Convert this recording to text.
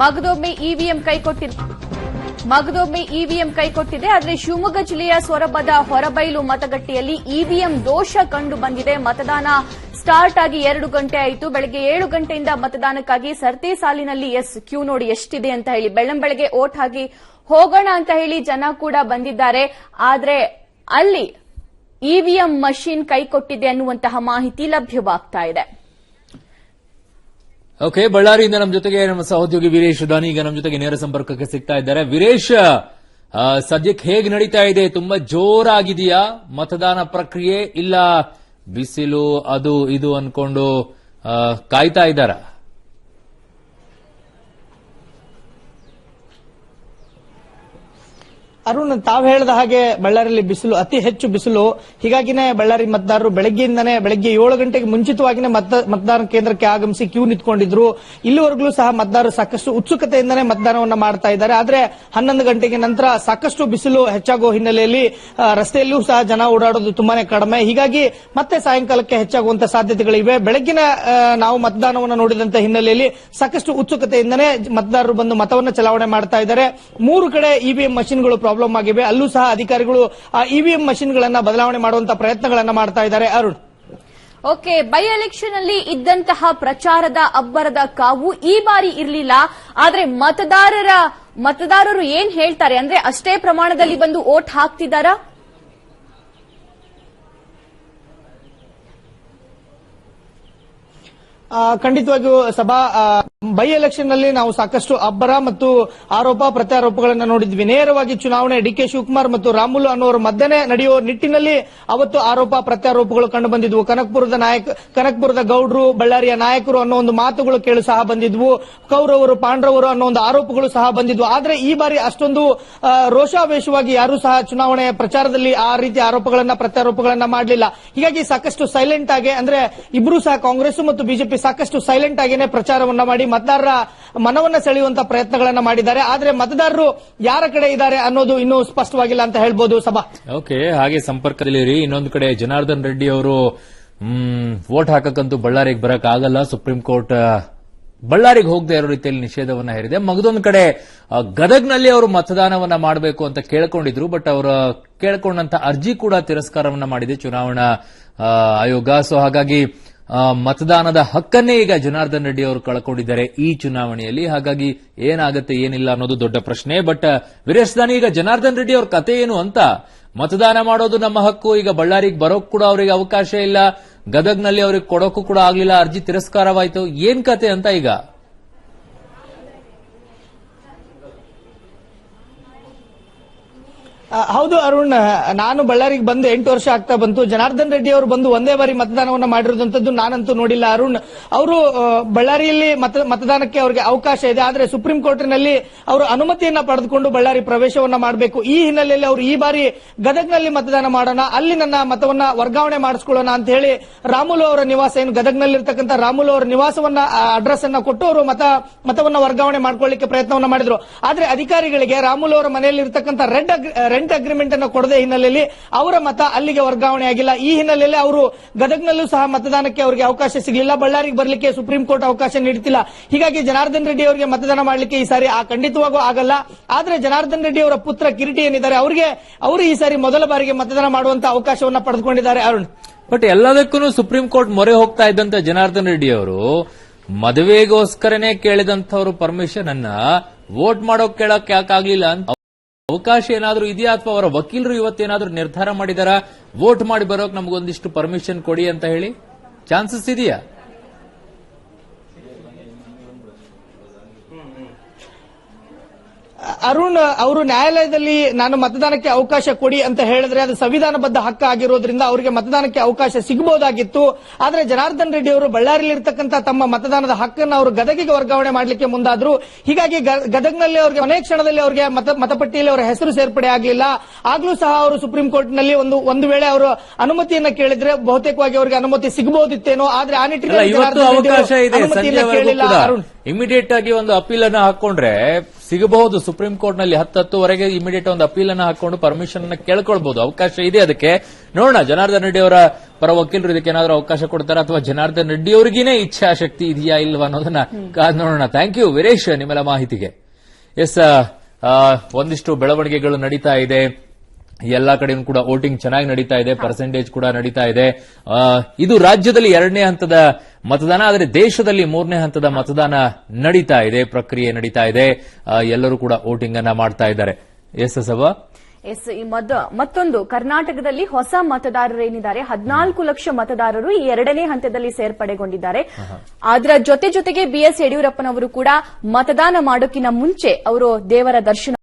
ಮಗದೊಮ್ಮೆ EVM ಕೈಕೊಟ್ಟಿದೆ. ಮಗದೊಮ್ಮೆ EVM ಕೈಕೊಟ್ಟಿದೆ, ಆದರೆ ಶಿವಮೊಗ್ಗ ಜಿಲ್ಲೆಯ ಸೊರಬದ ಹೊರಬೈಲು ಮತಗಟ್ಟೆಯಲ್ಲಿ ಇವಿಎಂ ದೋಷ ಕಂಡು ಬಂದಿದೆ. ಮತದಾನ ಸ್ಟಾರ್ಟ್ ಆಗಿ ಎರಡು ಗಂಟೆ ಆಯಿತು. ಬೆಳಗ್ಗೆ ಏಳು ಗಂಟೆಯಿಂದ ಮತದಾನಕ್ಕಾಗಿ ಸರ್ತಿ ಸಾಲಿನಲ್ಲಿ ಎಸ್ ಕ್ಯೂ ನೋಡಿ ಎಷ್ಟಿದೆ ಅಂತ ಹೇಳಿ ಬೆಳ್ಳಂಬೆಳಗ್ಗೆ ಓಟ್ ಹಾಕಿ ಹೋಗೋಣ ಅಂತ ಹೇಳಿ ಜನ ಕೂಡ ಬಂದಿದ್ದಾರೆ. ಆದರೆ ಅಲ್ಲಿ ಇವಿಎಂ ಮಷಿನ್ ಕೈಕೊಟ್ಟಿದೆ ಅನ್ನುವಂತಹ ಮಾಹಿತಿ ಲಭ್ಯವಾಗ್ತಾ ಇದೆ. ಓಕೆ ಬಳ್ಳಾರಿಯಿಂದ ನಮ್ಮ ಜೊತೆಗೆ ನಮ್ಮ ಸಹೋದ್ಯೋಗಿ ವೀರೇಶ್ ದಾನಿ ಈಗ ನಮ್ಮ ಜೊತೆಗೆ ನೇರ ಸಂಪರ್ಕಕ್ಕೆ ಸಿಗ್ತಾ ಇದ್ದಾರೆ. ವೀರೇಶ್ ಸದ್ಯಕ್ಕೆ ಹೇಗೆ ನಡೀತಾ ಇದೆ? ತುಂಬಾ ಜೋರಾಗಿದೆಯಾ? ಮತದಾನ ಪ್ರಕ್ರಿಯೆ ಇಲ್ಲ? ಬಿಸಿಲು, ಅದು, ಇದು ಅನ್ಕೊಂಡು ಕಾಯ್ತಾ ಇದ್ದಾರಾ? ಅರುಣ್ ತಾವು ಹೇಳಿದ ಹಾಗೆ ಬಳ್ಳಾರಿಯಲ್ಲಿ ಬಿಸಿಲು, ಅತಿ ಹೆಚ್ಚು ಬಿಸಿಲು. ಹೀಗಾಗಿನೇ ಬಳ್ಳಾರಿ ಮತದಾರರು ಬೆಳಗ್ಗೆಯಿಂದನೇ ಬೆಳಗ್ಗೆ ಏಳು ಗಂಟೆಗೆ ಮುಂಚಿತವಾಗಿನೇ ಮತ, ಮತದಾನ ಕೇಂದ್ರಕ್ಕೆ ಆಗಮಿಸಿ ಕ್ಯೂ ನಿಂತ್ಕೊಂಡಿದ್ರು. ಇಲ್ಲಿವರೆಗೂ ಸಹ ಮತದಾರರು ಸಾಕಷ್ಟು ಉತ್ಸುಕತೆಯಿಂದನೇ ಮತದಾನವನ್ನು ಮಾಡ್ತಾ ಇದ್ದಾರೆ. ಆದ್ರೆ ಹನ್ನೊಂದು ಗಂಟೆಗೆ ನಂತರ ಸಾಕಷ್ಟು ಬಿಸಿಲು ಹೆಚ್ಚಾಗುವ ಹಿನ್ನೆಲೆಯಲ್ಲಿ ರಸ್ತೆಯಲ್ಲೂ ಸಹ ಜನ ಓಡಾಡೋದು ತುಂಬಾನೇ ಕಡಿಮೆ. ಹೀಗಾಗಿ ಮತ್ತೆ ಸಾಯಂಕಾಲಕ್ಕೆ ಹೆಚ್ಚಾಗುವಂತಹ ಸಾಧ್ಯತೆಗಳಿವೆ. ಬೆಳಗ್ಗಿನ ನಾವು ಮತದಾನವನ್ನು ನೋಡಿದಂತ ಹಿನ್ನೆಲೆಯಲ್ಲಿ ಸಾಕಷ್ಟು ಉತ್ಸುಕತೆಯಿಂದನೇ ಮತದಾರರು ಬಂದು ಮತವನ್ನು ಚಲಾವಣೆ ಮಾಡ್ತಾ ಇದ್ದಾರೆ. ಮೂರು ಕಡೆ ಇವಿಎಂ ಮಷಿನ್ಗಳು ಪ್ರಾಬ್ಲಮ್ ಆಗಿವೆ. ಅಲ್ಲೂ ಸಹ ಅಧಿಕಾರಿಗಳು ಇವಿಎಂ ಮಷಿನ್ಗಳನ್ನ ಬದಲಾವಣೆ ಮಾಡುವಂತಹ ಪ್ರಯತ್ನಗಳನ್ನ ಮಾಡ್ತಾ ಇದ್ದಾರೆ. ಅರುಣ್. ಓಕೆ ಬೈ ಎಲೆಕ್ಷನ್ ಅಲ್ಲಿ ಇದ್ದಂತಹ ಪ್ರಚಾರದ ಅಬ್ಬರದ ಕಾವು ಈ ಬಾರಿ ಇರಲಿಲ್ಲ. ಆದ್ರೆ ಮತದಾರರ ಮತದಾರರು ಏನ್ ಹೇಳ್ತಾರೆ? ಅಂದ್ರೆ ಅಷ್ಟೇ ಪ್ರಮಾಣದಲ್ಲಿ ಬಂದು ಓಟ್ ಹಾಕ್ತಿದ್ದಾರಾ? ಖಂಡಿತವಾಗಿಯೂ ಸಭಾ ಬೈ ಎಲೆಕ್ಷನ್ನಲ್ಲಿ ನಾವು ಸಾಕಷ್ಟು ಅಬ್ಬರ ಮತ್ತು ಆರೋಪ, ಪ್ರತ್ಯಾರೋಪಗಳನ್ನು ನೋಡಿದ್ವಿ. ನೇರವಾಗಿ ಚುನಾವಣೆ ಡಿ ಕೆ ಶಿವಕುಮಾರ್ ಮತ್ತು ರಾಮುಲು ಅನ್ನೋರ ಮಧ್ಯೆ ನಡೆಯುವ ನಿಟ್ಟಿನಲ್ಲಿ ಅವತ್ತು ಆರೋಪ, ಪ್ರತ್ಯಾರೋಪಗಳು ಕಂಡು ಬಂದಿದ್ವು. ಕನಕಪುರದ ನಾಯಕ, ಕನಕಪುರದ ಗೌಡ್ರು, ಬಳ್ಳಾರಿಯ ನಾಯಕರು ಅನ್ನೋ ಒಂದು ಮಾತುಗಳು ಕೇಳು ಸಹ ಬಂದಿದ್ವು. ಕೌರವರು ಪಾಂಡ್ರವರು ಅನ್ನೋ ಒಂದು ಆರೋಪಗಳು ಸಹ ಬಂದಿದ್ವು. ಆದರೆ ಈ ಬಾರಿ ಅಷ್ಟೊಂದು ರೋಷಾವೇಶವಾಗಿ ಯಾರೂ ಸಹ ಚುನಾವಣೆ ಪ್ರಚಾರದಲ್ಲಿ ಆ ರೀತಿ ಆರೋಪಗಳನ್ನ, ಪ್ರತ್ಯಾರೋಪಗಳನ್ನ ಮಾಡಲಿಲ್ಲ. ಹೀಗಾಗಿ ಸಾಕಷ್ಟು ಸೈಲೆಂಟ್ ಆಗಿ, ಅಂದ್ರೆ ಇಬ್ರು ಸಹ ಕಾಂಗ್ರೆಸ್ ಮತ್ತು ಬಿಜೆಪಿ ಸಾಕಷ್ಟು ಸೈಲೆಂಟ್ ಆಗೇನೆ ಪ್ರಚಾರವನ್ನ ಮಾಡಿ ಮತದಾರರ ಮನವನ್ನ ಸೆಳೆಯುವಂತ ಪ್ರಯತ್ನಗಳನ್ನ ಮಾಡಿದ್ದಾರೆ. ಆದ್ರೆ ಮತದಾರರು ಯಾರ ಕಡೆ ಇದ್ದಾರೆ ಅನ್ನೋದು ಇನ್ನೂ ಸ್ಪಷ್ಟವಾಗಿಲ್ಲ ಅಂತ ಹೇಳ್ಬೋದು ಸಭಾ. ಓಕೆ, ಹಾಗೆ ಸಂಪರ್ಕದಲ್ಲಿರಿ ಇನ್ನೊಂದು ಕಡೆ ಜನಾರ್ದನ್ ರೆಡ್ಡಿ ಅವರು ವೋಟ್ ಹಾಕಕ್ಕಂತೂ ಬಳ್ಳಾರಿಗೆ ಬರಕ್ ಆಗಲ್ಲ ಸುಪ್ರೀಂ ಕೋರ್ಟ್ ಬಳ್ಳಾರಿಗೆ ಹೋಗದೆ ಇರೋ ರೀತಿಯಲ್ಲಿ ನಿಷೇಧವನ್ನ ಹೇರಿದೆ. ಮಗದೊಂದು ಕಡೆ ಗದಗ್ನಲ್ಲಿ ಅವರು ಮತದಾನವನ್ನ ಮಾಡಬೇಕು ಅಂತ ಕೇಳ್ಕೊಂಡಿದ್ರು, ಬಟ್ ಅವರ ಕೇಳಿಕೊಂಡಂತ ಅರ್ಜಿ ಕೂಡ ತಿರಸ್ಕಾರವನ್ನ ಮಾಡಿದೆ ಚುನಾವಣಾ ಆಯೋಗ. ಸೊ ಹಾಗಾಗಿ ಮತದಾನದ ಹಕ್ಕನ್ನೇ ಈಗ ಜನಾರ್ದನ್ ರೆಡ್ಡಿ ಅವರು ಕಳ್ಕೊಂಡಿದ್ದಾರೆ ಈ ಚುನಾವಣೆಯಲ್ಲಿ. ಹಾಗಾಗಿ ಏನಾಗುತ್ತೆ, ಏನಿಲ್ಲ ಅನ್ನೋದು ದೊಡ್ಡ ಪ್ರಶ್ನೆ. ಬಟ್, ವೀರೇಶ್ ದಾನಿ, ಈಗ ಜನಾರ್ದನ್ ರೆಡ್ಡಿ ಅವ್ರ ಕತೆ ಏನು ಅಂತ? ಮತದಾನ ಮಾಡೋದು ನಮ್ಮ ಹಕ್ಕು. ಈಗ ಬಳ್ಳಾರಿಗೆ ಬರೋಕ್ ಕೂಡ ಅವರಿಗೆ ಅವಕಾಶ ಇಲ್ಲ. ಗದಗ್ನಲ್ಲಿ ಅವ್ರಿಗೆ ಕೊಡೋಕು ಕೂಡ ಆಗ್ಲಿಲ್ಲ. ಅರ್ಜಿ ತಿರಸ್ಕಾರವಾಯಿತು. ಏನ್ ಕತೆ ಅಂತ ಈಗ? ಹೌದು ಅರುಣ್, ನಾನು ಬಳ್ಳಾರಿಗೆ ಬಂದು ಎಂಟು ವರ್ಷ ಆಗ್ತಾ ಬಂತು. ಜನಾರ್ದನ್ ರೆಡ್ಡಿ ಅವರು ಬಂದು ಒಂದೇ ಬಾರಿ ಮತದಾನವನ್ನ ಮಾಡಿರುವಂತದ್ದು ನಾನಂತೂ ನೋಡಿಲ್ಲ. ಅರುಣ್, ಅವರು ಬಳ್ಳಾರಿಯಲ್ಲಿ ಮತ- ಮತದಾನಕ್ಕೆ ಅವರಿಗೆ ಅವಕಾಶ ಇದೆ. ಆದ್ರೆ ಸುಪ್ರೀಂ ಕೋರ್ಟ್ನಲ್ಲಿ ಅವರು ಅನುಮತಿಯನ್ನ ಪಡೆದುಕೊಂಡು ಬಳ್ಳಾರಿ ಪ್ರವೇಶವನ್ನ ಮಾಡಬೇಕು. ಈ ಹಿನ್ನೆಲೆಯಲ್ಲಿ ಅವರು ಈ ಬಾರಿ ಗದಗ್ನಲ್ಲಿ ಮತದಾನ ಮಾಡೋಣ. ಅಲ್ಲಿ ನನ್ನ ಮತವನ್ನ ವರ್ಗಾವಣೆ ಮಾಡಿಸ್ಕೊಳ್ಳೋಣ ಅಂತ ಹೇಳಿ ರಾಮುಲು ಅವರ ನಿವಾಸ ಏನು? ಗದಗ್ನಲ್ಲಿರ್ತಕ್ಕಂಥ ರಾಮುಲು ಅವರ ನಿವಾಸವನ್ನ ಅಡ್ರೆಸ್ ಅನ್ನ ಕೊಟ್ಟು ಅವರು ಮತ, ಮತವನ್ನ ವರ್ಗಾವಣೆ ಮಾಡ್ಕೊಳ್ಳಿಕ್ಕೆ ಪ್ರಯತ್ನವನ್ನ ಮಾಡಿದ್ರು. ಆದ್ರೆ ಅಧಿಕಾರಿಗಳಿಗೆ ರಾಮುಲು ಅವರ ಮನೆಯಲ್ಲಿ ಇರ್ತಕ್ಕಂಥ ರೆಡ್ ರೆಂಟ್ ಅಗ್ರಿಮೆಂಟ್ ಅನ್ನು ಕೊಡದೆ ಹಿನ್ನೆಲೆಯಲ್ಲಿ ಅವರ ಮತ ಅಲ್ಲಿಗೆ ವರ್ಗಾವಣೆ ಆಗಿಲ್ಲ. ಈ ಹಿನ್ನೆಲೆಯಲ್ಲಿ ಅವರು ಗದಗ್ನಲ್ಲೂ ಸಹ ಮತದಾನಕ್ಕೆ ಅವರಿಗೆ ಅವಕಾಶ ಸಿಗಲಿಲ್ಲ. ಬಳ್ಳಾರಿಗೆ ಬರಲಿಕ್ಕೆ ಸುಪ್ರೀಂ ಕೋರ್ಟ್ ಅವಕಾಶ ನೀಡುತ್ತಿಲ್ಲ ಹೀಗಾಗಿ ಜನಾರ್ದನ್ ರೆಡ್ಡಿ ಅವರಿಗೆ ಮತದಾನ ಮಾಡಲಿಕ್ಕೆ ಈ ಸಾರಿ ಆ ಖಂಡಿತವಾಗೂ ಆಗಲ್ಲ. ಆದರೆ ಜನಾರ್ದನ್ ರೆಡ್ಡಿ ಅವರ ಪುತ್ರ ಕಿರೀಟಿ ಏನಿದ್ದಾರೆ, ಅವರಿಗೆ ಅವರು ಈ ಸಾರಿ ಮೊದಲ ಬಾರಿಗೆ ಮತದಾನ ಮಾಡುವಂತ ಅವಕಾಶವನ್ನ ಪಡೆದುಕೊಂಡಿದ್ದಾರೆ. ಅರುಣ್. ಬಟ್ ಎಲ್ಲದಕ್ಕೂ ಸುಪ್ರೀಂ ಕೋರ್ಟ್ ಮೊರೆ ಹೋಗ್ತಾ ಇದ್ದಂತ ಜನಾರ್ದನ್ ರೆಡ್ಡಿ ಅವರು ಮದುವೆಗೋಸ್ಕರನೇ ಕೇಳಿದಂತವರು ಪರ್ಮಿಷನ್ ಅನ್ನ ವೋಟ್ ಮಾಡೋಕ್ ಕೇಳಕ್ ಯಾಕಾಗ್ಲಿಲ್ಲ ಅಂತ ಅವಕಾಶ ಏನಾದರೂ ಇದೆಯಾ ಅಥವಾ ಅವರ ವಕೀಲರು ಇವತ್ತೇನಾದರೂ ನಿರ್ಧಾರ ಮಾಡಿದಾರ? ವೋಟ್ ಮಾಡಿ ಬರೋಕೆ ನಮಗೊಂದಿಷ್ಟು ಪರ್ಮಿಷನ್ ಕೊಡಿ ಅಂತ ಹೇಳಿ? ಚಾನ್ಸಸ್ ಇದೆಯಾ? ಅರುಣ್ ಅವರು ನ್ಯಾಯಾಲಯದಲ್ಲಿ ನಾನು ಮತದಾನಕ್ಕೆ ಅವಕಾಶ ಕೊಡಿ ಅಂತ ಹೇಳಿದ್ರೆ ಅದು ಸಂವಿಧಾನಬದ್ಧ ಹಕ್ಕ ಆಗಿರೋದ್ರಿಂದ ಅವರಿಗೆ ಮತದಾನಕ್ಕೆ ಅವಕಾಶ ಸಿಗಬಹುದಾಗಿತ್ತು ಆದ್ರೆ ಜನಾರ್ದನ್ ರೆಡ್ಡಿ ಅವರು ಬಳ್ಳಾರಿಯಲ್ಲಿರ್ತಕ್ಕಂಥ ತಮ್ಮ ಮತದಾನದ ಹಕ್ಕನ್ನು ಅವರು ಗದಗಿಗೆ ವರ್ಗಾವಣೆ ಮಾಡಲಿಕ್ಕೆ ಮುಂದಾದ್ರು. ಹೀಗಾಗಿ ಗದಗ್ನಲ್ಲಿ ಅವರಿಗೆ ಅನೇಕ ಕ್ಷಣದಲ್ಲಿ ಅವರಿಗೆ ಮತ ಮತಪಟ್ಟಿಯಲ್ಲಿ ಅವರ ಹೆಸರು ಸೇರ್ಪಡೆ ಆಗಲಿಲ್ಲ. ಆಗ್ಲೂ ಸಹ ಅವರು ಸುಪ್ರೀಂ ಕೋರ್ಟ್ನಲ್ಲಿ ಒಂದು ಒಂದು ವೇಳೆ ಅವರು ಅನುಮತಿಯನ್ನ ಕೇಳಿದ್ರೆ ಬಹುತೇಕವಾಗಿ ಅವರಿಗೆ ಅನುಮತಿ ಸಿಗಬಹುದಿತ್ತೇನೋ ಆದ್ರೆ ಆ ನಿಟ್ಟಿನಲ್ಲಿ ಅನುಮತಿಯನ್ನ ಕೇಳಿಲ್ಲ. ಅರುಣ್. ಇಮಿಡಿಯೇಟ್ ಆಗಿ ಒಂದು ಅಪೀಲ್ ಅನ್ನ ಹಾಕೊಂಡ್ರೆ ಸಿಗಬಹುದು. ಸುಪ್ರೀಂ ಕೋರ್ಟ್ನಲ್ಲಿ ಹತ್ತತ್ತುವರೆಗೆ ಇಮಿಡಿಯೇಟ್ ಒಂದು ಅಪೀಲ್ ಅನ್ನು ಹಾಕೊಂಡು ಪರ್ಮಿಷನ್ ಅನ್ನು ಕೇಳ್ಕೊಳ್ಬಹುದು. ಅವಕಾಶ ಇದೆ ಅದಕ್ಕೆ. ನೋಡೋಣ ಜನಾರ್ದನ್ ರೆಡ್ಡಿ ಅವರ ಪರ ವಕೀಲರು ಇದಕ್ಕೆ ಏನಾದರೂ ಅವಕಾಶ ಕೊಡ್ತಾರೆ ಅಥವಾ ಜನಾರ್ದನ್ ರೆಡ್ಡಿ ಅವರಿಗೇನೆ ಇಚ್ಛಾಶಕ್ತಿ ಇದೆಯಾ ಇಲ್ವಾ ಅನ್ನೋದನ್ನ ಕಾದ್ ನೋಡೋಣ. ಥ್ಯಾಂಕ್ ಯು ವೀರೇಶ್ ನಿಮ್ಮೆಲ್ಲ ಮಾಹಿತಿಗೆ. ಎಸ್ ಒಂದಿಷ್ಟು ಬೆಳವಣಿಗೆಗಳು ನಡೀತಾ ಇದೆ. ಎಲ್ಲಾ ಕಡೆನೂ ಕೂಡ ವೋಟಿಂಗ್ ಚೆನ್ನಾಗಿ ನಡೀತಾ ಇದೆ. ಪರ್ಸೆಂಟೇಜ್ ಕೂಡ ನಡೀತಾ ಇದೆ. ಇದು ರಾಜ್ಯದಲ್ಲಿ ಎರಡನೇ ಹಂತದ ಮತದಾನ ಆದರೆ ದೇಶದಲ್ಲಿ ಮೂರನೇ ಹಂತದ ಮತದಾನ ನಡೀತಾ ಇದೆ ಪ್ರಕ್ರಿಯೆ ನಡೀತಾ ಇದೆ. ಎಲ್ಲರೂ ಕೂಡ ವೋಟಿಂಗ್ ಅನ್ನ ಮಾಡ್ತಾ ಇದ್ದಾರೆ. ಎಸ್ ಸಭಾ ಎಸ್ ಈ ಮದ ಮತ್ತೊಂದು ಕರ್ನಾಟಕದಲ್ಲಿ ಹೊಸ ಮತದಾರರೇನಿದ್ದಾರೆ ಹದಿನಾಲ್ಕು ಲಕ್ಷ ಮತದಾರರು ಈ ಎರಡನೇ ಹಂತದಲ್ಲಿ ಸೇರ್ಪಡೆಗೊಂಡಿದ್ದಾರೆ. ಅದರ ಜೊತೆ ಜೊತೆಗೆ ಬಿಎಸ್ ಯಡಿಯೂರಪ್ಪನವರು ಕೂಡ ಮತದಾನ ಮಾಡೋಕಿನ ಮುಂಚೆ ಅವರು ದೇವರ ದರ್ಶನ